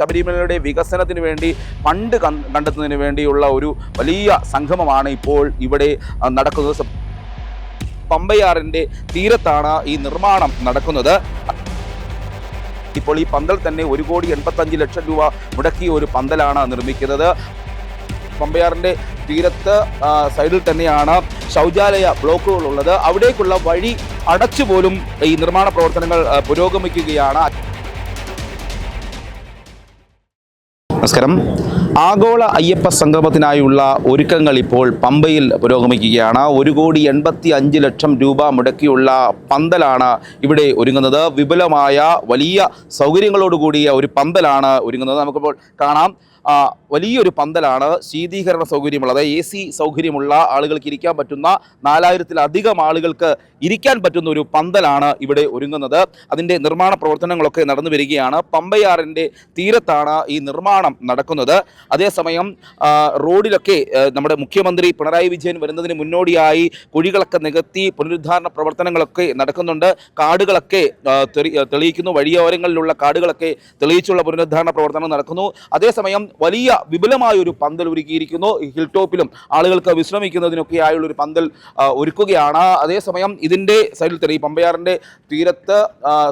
ശബരിമലയുടെ വികസനത്തിന് വേണ്ടി ഫണ്ട് കണ്ടെത്തുന്നതിന് വേണ്ടിയുള്ള ഒരു വലിയ സംഗമമാണ് ഇപ്പോൾ ഇവിടെ നടക്കുന്നത്. പമ്പയാറിന്റെ തീരത്താണ് ഈ നിർമ്മാണം നടക്കുന്നത്. ഇപ്പോൾ ഈ പന്തൽ തന്നെ ഒരു കോടി എൺപത്തഞ്ച് ലക്ഷം രൂപ മുടക്കിയ ഒരു പന്തലാണ് നിർമ്മിക്കുന്നത്. പമ്പയാറിന്റെ തീരത്ത് സൈഡിൽ തന്നെയാണ് ശൗചാലയ ബ്ലോക്കുകൾ ഉള്ളത് അവിടേക്കുള്ള വഴി അടച്ചുപോലും ഈ നിർമ്മാണ പ്രവർത്തനങ്ങൾ പുരോഗമിക്കുകയാണ്. നമസ്കാരം. ആഗോള അയ്യപ്പ സംഗമത്തിനായുള്ള ഒരുക്കങ്ങൾ ഇപ്പോൾ പമ്പയിൽ പുരോഗമിക്കുകയാണ്. ഒരു കോടി എൺപത്തി അഞ്ച് ലക്ഷം രൂപ മുടക്കിയുള്ള പന്തലാണ് ഇവിടെ ഒരുങ്ങുന്നത്. വിപുലമായ വലിയ സൗകര്യങ്ങളോടുകൂടിയ ഒരു പന്തലാണ് ഒരുങ്ങുന്നത്. നമുക്കിപ്പോൾ കാണാം. വലിയൊരു പന്തലാണ് ശീതീകരണ സൗകര്യമുള്ള അതായത് എ സി സൗകര്യമുള്ള ആളുകൾക്ക് ഇരിക്കാൻ പറ്റുന്ന നാലായിരത്തിലധികം ആളുകൾക്ക് ഇരിക്കാൻ പറ്റുന്ന ഒരു പന്തലാണ് ഇവിടെ ഒരുങ്ങുന്നത്. അതിന്റെ നിർമ്മാണ പ്രവർത്തനങ്ങളൊക്കെ നടന്നു വരികയാണ്. പമ്പയാറിന്റെ തീരത്താണ് ഈ നിർമ്മാണം നടക്കുന്നത്. അതേസമയം റോഡിലൊക്കെ നമ്മുടെ മുഖ്യമന്ത്രി പിണറായി വിജയൻ വരുന്നതിന് മുന്നോടിയായി കുഴികളൊക്കെ നികത്തി പുനരുദ്ധാരണ പ്രവർത്തനങ്ങളൊക്കെ നടക്കുന്നുണ്ട്. കാടുകളൊക്കെ തെളിയിക്കുന്നു. വഴിയോരങ്ങളിലുള്ള കാടുകളൊക്കെ തെളിയിച്ചുള്ള പുനരുദ്ധാരണ പ്രവർത്തനം നടക്കുന്നു. അതേസമയം വലിയ വിപുലമായ ഒരു പന്തൽ ഒരുക്കിയിരിക്കുന്നു. ഹിൽ ടോപ്പിലും ആളുകൾക്ക് വിശ്രമിക്കുന്നതിനൊക്കെ ആയുള്ള ഒരു പന്തൽ ഒരുക്കുകയാണ്. അതേസമയം ഇതിന്റെ സൈഡിൽ തന്നെ ഈ പമ്പയാറിന്റെ തീരത്ത്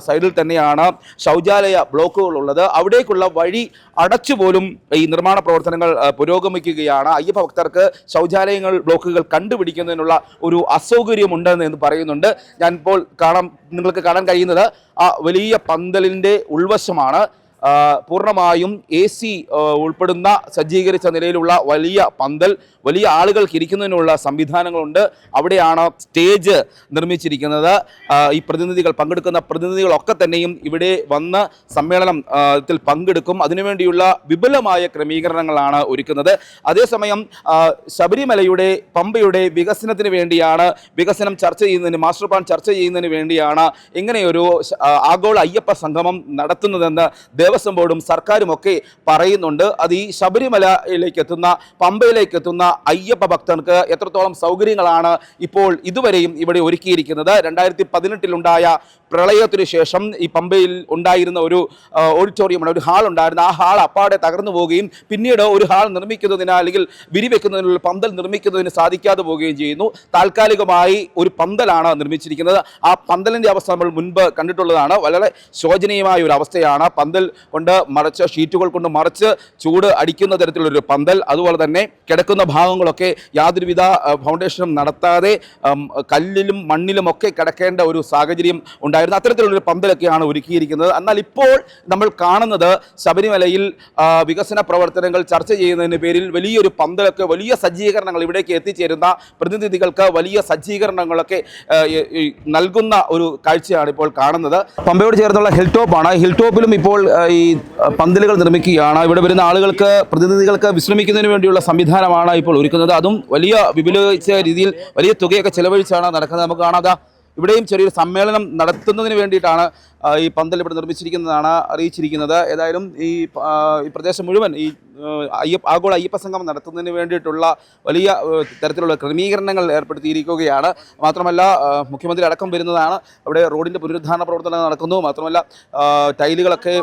സൈഡിൽ തന്നെയാണ് ശൗചാലയ ബ്ലോക്കുകളുള്ളത് അവിടേക്കുള്ള വഴി അടച്ചുപോലും ഈ നിർമ്മാണ പ്രവർത്തനങ്ങൾ പുരോഗമിക്കുകയാണ്. അയ്യപ്പ ഭക്തർക്ക് ശൗചാലയങ്ങൾ ബ്ലോക്കുകൾ കണ്ടുപിടിക്കുന്നതിനുള്ള ഒരു അസൗകര്യമുണ്ടെന്ന് എന്ന് പറയുന്നുണ്ട്. ഞാനിപ്പോൾ കാണാൻ നിങ്ങൾക്ക് കാണാൻ കഴിയുന്നത് ആ വലിയ പന്തലിന്റെ ഉൾവശമാണ്. പൂർണമായും എ സി ഉൾപ്പെടുന്ന സജ്ജീകരിച്ച നിലയിലുള്ള വലിയ പന്തൽ വലിയ ആളുകൾക്ക് ഇരിക്കുന്നതിനുള്ള സംവിധാനങ്ങളുണ്ട്. അവിടെയാണ് സ്റ്റേജ് നിർമ്മിച്ചിരിക്കുന്നത്. ഈ പ്രതിനിധികൾ പങ്കെടുക്കുന്ന പ്രതിനിധികളൊക്കെ തന്നെയും ഇവിടെ വന്ന് സമ്മേളനം ത്തിൽ പങ്കെടുക്കും. അതിനുവേണ്ടിയുള്ള വിപുലമായ ക്രമീകരണങ്ങളാണ് ഒരുക്കുന്നത്. അതേസമയം ശബരിമലയുടെ പമ്പയുടെ വികസനത്തിന് വേണ്ടിയാണ് വികസനം ചർച്ച ചെയ്യുന്നതിന് മാസ്റ്റർ പ്ലാൻ ചർച്ച ചെയ്യുന്നതിന് വേണ്ടിയാണ് ഇങ്ങനെയൊരു ആഗോള അയ്യപ്പ സംഗമം നടത്തുന്നതെന്ന് ദേവസ്വം ബോർഡും സർക്കാരും ഒക്കെ പറയുന്നുണ്ട്. അത് ഈ ശബരിമലയിലേക്ക് എത്തുന്ന പമ്പയിലേക്ക് എത്തുന്ന അയ്യപ്പ ഭക്തർക്ക് എത്രത്തോളം സൗകര്യങ്ങളാണ് ഇപ്പോൾ ഇതുവരെയും ഇവിടെ ഒരുക്കിയിരിക്കുന്നത്. രണ്ടായിരത്തി പതിനെട്ടിലുണ്ടായ പ്രളയത്തിനു ശേഷം ഈ പമ്പയിൽ ഉണ്ടായിരുന്ന ഒരു ഓഡിറ്റോറിയമാണ് ഓഡിറ്റോറിയം ഒരു ഹാൾ ഉണ്ടായിരുന്നു. ആ ഹാൾ അപ്പാടെ തകർന്നു പോവുകയും പിന്നീട് ഒരു ഹാൾ നിർമ്മിക്കുന്നതിന് അല്ലെങ്കിൽ വിരിവെക്കുന്നതിനുള്ള പന്തൽ നിർമ്മിക്കുന്നതിന് സാധിക്കാതെ പോവുകയും ചെയ്യുന്നു. താൽക്കാലികമായി ഒരു പന്തലാണ് നിർമ്മിച്ചിരിക്കുന്നത്. ആ പന്തലിന്റെ അവസ്ഥ നമ്മൾ മുൻപ് കണ്ടിട്ടുള്ളതാണ്. വളരെ ശോചനീയമായ ഒരു അവസ്ഥയാണ്. പന്തൽ കൊണ്ട് മറച്ച് ഷീറ്റുകൾ കൊണ്ട് മറച്ച് ചൂട് അടിക്കുന്ന തരത്തിലുള്ളൊരു പന്തൽ അതുപോലെ തന്നെ കിടക്കുന്ന ഭാഗങ്ങളൊക്കെ യാതൊരുവിധ ഫൗണ്ടേഷനും നടത്താതെ കല്ലിലും മണ്ണിലും ഒക്കെ കിടക്കേണ്ട ഒരു സാഹചര്യം ഉണ്ടായിരുന്നു. അത്തരത്തിലുള്ളൊരു പന്തലൊക്കെയാണ് ഒരുക്കിയിരിക്കുന്നത്. എന്നാൽ ഇപ്പോൾ നമ്മൾ കാണുന്നത് ശബരിമലയിൽ വികസന പ്രവർത്തനങ്ങൾ ചർച്ച ചെയ്യുന്നതിന് പേരിൽ വലിയൊരു പന്തലൊക്കെ വലിയ സജ്ജീകരണങ്ങൾ ഇവിടേക്ക് എത്തിച്ചേരുന്ന പ്രതിനിധികൾക്ക് വലിയ സജ്ജീകരണങ്ങളൊക്കെ നൽകുന്ന ഒരു കാഴ്ചയാണ് ഇപ്പോൾ കാണുന്നത്. പമ്പയോട് ചേർന്നുള്ള ഹിൽ ടോപ്പാണ് ഹിൽ ടോപ്പിലും ഇപ്പോൾ ഈ പന്തലുകൾ നിർമ്മിക്കുകയാണ്. ഇവിടെ വരുന്ന ആളുകൾക്ക് പ്രതിനിധികൾക്ക് വിശ്രമിക്കുന്നതിന് വേണ്ടിയുള്ള സംവിധാനമാണ് ഇപ്പോൾ ഒരുക്കുന്നത്. അതും വലിയ വിപുലീകരിച്ച രീതിയിൽ വലിയ തുകയൊക്കെ ചെലവഴിച്ചാണ് നടക്കുന്നത്. നമുക്ക് കാണാതെ ഇവിടെയും ചെറിയൊരു സമ്മേളനം നടത്തുന്നതിന് വേണ്ടിയിട്ടാണ് ഈ പന്തൽ ഇവിടെ നിർമ്മിച്ചിരിക്കുന്നതാണ് അറിയിച്ചിരിക്കുന്നത്. ഏതായാലും ഈ ഈ പ്രദേശം മുഴുവൻ ഈ അയ്യപ്പ ആഗോള അയ്യപ്പ സംഗമം നടത്തുന്നതിന് വേണ്ടിയിട്ടുള്ള വലിയ തരത്തിലുള്ള ക്രമീകരണങ്ങൾ ഏർപ്പെടുത്തിയിരിക്കുകയാണ്. മാത്രമല്ല മുഖ്യമന്ത്രി അടക്കം വരുന്നതാണ്. അവിടെ റോഡിന്റെ പുനരുദ്ധാരണ പ്രവർത്തനങ്ങൾ നടക്കുന്നു. മാത്രമല്ല ടൈലുകളൊക്കെ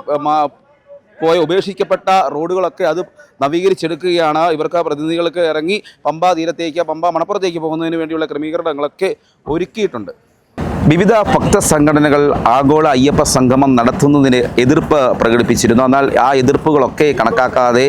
പോയ ഉപേക്ഷിക്കപ്പെട്ട റോഡുകളൊക്കെ അത് നവീകരിച്ചെടുക്കുകയാണ്. ഇവർക്ക് പ്രതിനിധികൾക്ക് ഇറങ്ങി പമ്പ തീരത്തേക്ക് പമ്പ മണപ്പുറത്തേക്ക് പോകുന്നതിന് വേണ്ടിയുള്ള ക്രമീകരണങ്ങളൊക്കെ ഒരുക്കിയിട്ടുണ്ട്. വിവിധ ഭക്ത സംഘടനകൾ ആഗോള അയ്യപ്പ സംഗമം നടത്തുന്നതിന് എതിർപ്പ് പ്രകടിപ്പിച്ചിരുന്നു. എന്നാൽ ആ എതിർപ്പുകളൊക്കെ കണക്കാക്കാതെ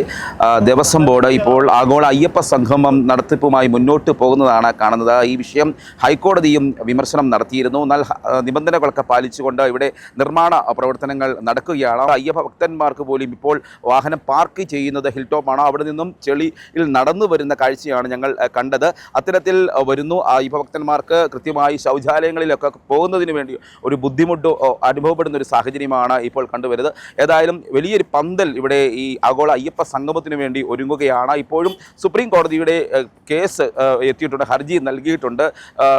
ദേവസ്വം ബോർഡ് ഇപ്പോൾ ആഗോള അയ്യപ്പ സംഗമം നടത്തിപ്പുമായി മുന്നോട്ട് പോകുന്നതാണ് കാണുന്നത്. ഈ വിഷയം ഹൈക്കോടതിയും വിമർശനം നടത്തിയിരുന്നു. എന്നാൽ നിബന്ധനകളൊക്കെ പാലിച്ചുകൊണ്ട് ഇവിടെ നിർമ്മാണ പ്രവർത്തനങ്ങൾ നടക്കുകയാണ്. അയ്യപ്പ ഭക്തന്മാർക്ക് പോലും ഇപ്പോൾ വാഹനം പാർക്ക് ചെയ്യുന്നത് ഹിൽ ടോപ്പാണ് അവിടെ നിന്നും ചെളിയിൽ നടന്നു വരുന്ന കാഴ്ചയാണ് ഞങ്ങൾ കണ്ടത്. അത്തരത്തിൽ വരുന്നു. അയ്യപ്പ ഭക്തന്മാർക്ക് കൃത്യമായി ശൗചാലയങ്ങളിലൊക്കെ പോകുന്നതിന് വേണ്ടി ഒരു ബുദ്ധിമുട്ടോ അനുഭവപ്പെടുന്ന ഒരു സാഹചര്യമാണ് ഇപ്പോൾ കണ്ടുവരുന്നത്. ഏതായാലും വലിയൊരു പന്തൽ ഇവിടെ ഈ ആഗോള അയ്യപ്പ സംഗമത്തിന് വേണ്ടി ഒരുങ്ങുകയാണ്. ഇപ്പോഴും സുപ്രീം കോടതിയുടെ കേസ് എത്തിയിട്ടുണ്ട് ഹർജി നൽകിയിട്ടുണ്ട്.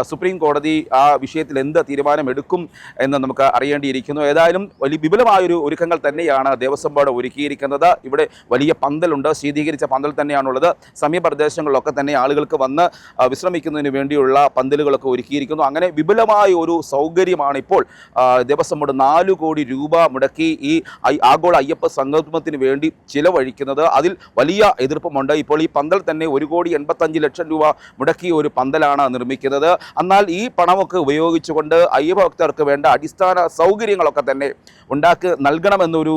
സുപ്രീം കോടതി ആ വിഷയത്തിൽ എന്ത് തീരുമാനമെടുക്കും എന്ന് നമുക്ക് അറിയേണ്ടിയിരിക്കുന്നു. ഏതായാലും വലിയ വിപുലമായൊരു ഒരുക്കങ്ങൾ തന്നെയാണ് ദേവസ്വം ബോർഡ് ഒരുക്കിയിരിക്കുന്നത്. ഇവിടെ വലിയ പന്തലുണ്ട് ശീതീകരിച്ച പന്തൽ തന്നെയാണുള്ളത്. സമീപപ്രദേശങ്ങളിലൊക്കെ തന്നെ ആളുകൾക്ക് വന്ന് വിശ്രമിക്കുന്നതിന് വേണ്ടിയുള്ള പന്തലുകളൊക്കെ ഒരുക്കിയിരിക്കുന്നു. അങ്ങനെ വിപുലമായ ഒരു സൗകര്യമാണ് ഇപ്പോൾ ദിവസം നമ്മുടെ നാല് കോടി രൂപ മുടക്കി ഈ ആഗോള അയ്യപ്പ സംഗമത്തിന് വേണ്ടി ചിലവഴിക്കുന്നത്. അതിൽ വലിയ എതിർപ്പുമുണ്ട്. ഇപ്പോൾ ഈ പന്തൽ തന്നെ ഒരു കോടി എൺപത്തഞ്ച് ലക്ഷം രൂപ മുടക്കി ഒരു പന്തലാണ് നിർമ്മിക്കുന്നത്. എന്നാൽ ഈ പണമൊക്കെ ഉപയോഗിച്ചുകൊണ്ട് അയ്യപ്പ ഭക്തർക്ക് വേണ്ട അടിസ്ഥാന സൗകര്യങ്ങളൊക്കെ തന്നെ ഉണ്ടാക്കി നൽകണമെന്നൊരു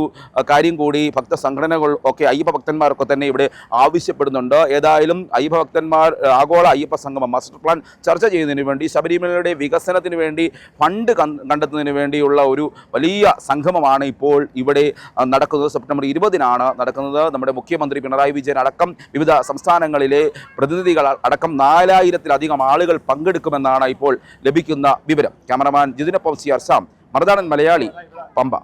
കാര്യം കൂടി ഭക്ത സംഘടനകൾ ഒക്കെ അയ്യപ്പ ഭക്തന്മാരൊക്കെ തന്നെ ഇവിടെ ആവശ്യപ്പെടുന്നുണ്ട്. ഏതായാലും അയ്യപ്പ ഭക്തന്മാർ ആഗോള അയ്യപ്പ സംഗമം മാസ്റ്റർ പ്ലാൻ ചർച്ച ചെയ്യുന്നതിന് വേണ്ടി ശബരിമലയുടെ വികസനത്തിന് വേണ്ടി ഫണ്ട് കണ്ടെത്തുന്നതിന് വേണ്ടിയുള്ള ഒരു വലിയ സംഗമമാണ് ഇപ്പോൾ ഇവിടെ നടക്കുന്നത്. സെപ്റ്റംബർ ഇരുപതിനാണ് നടക്കുന്നത്. നമ്മുടെ മുഖ്യമന്ത്രി പിണറായി വിജയൻ അടക്കം വിവിധ സംസ്ഥാനങ്ങളിലെ പ്രതിനിധികൾ അടക്കം നാലായിരത്തിലധികം ആളുകൾ പങ്കെടുക്കുമെന്നാണ് ഇപ്പോൾ ലഭിക്കുന്ന വിവരം. Cameraman ജിതിനൊപ്പം C R Sam Malayali Pampa.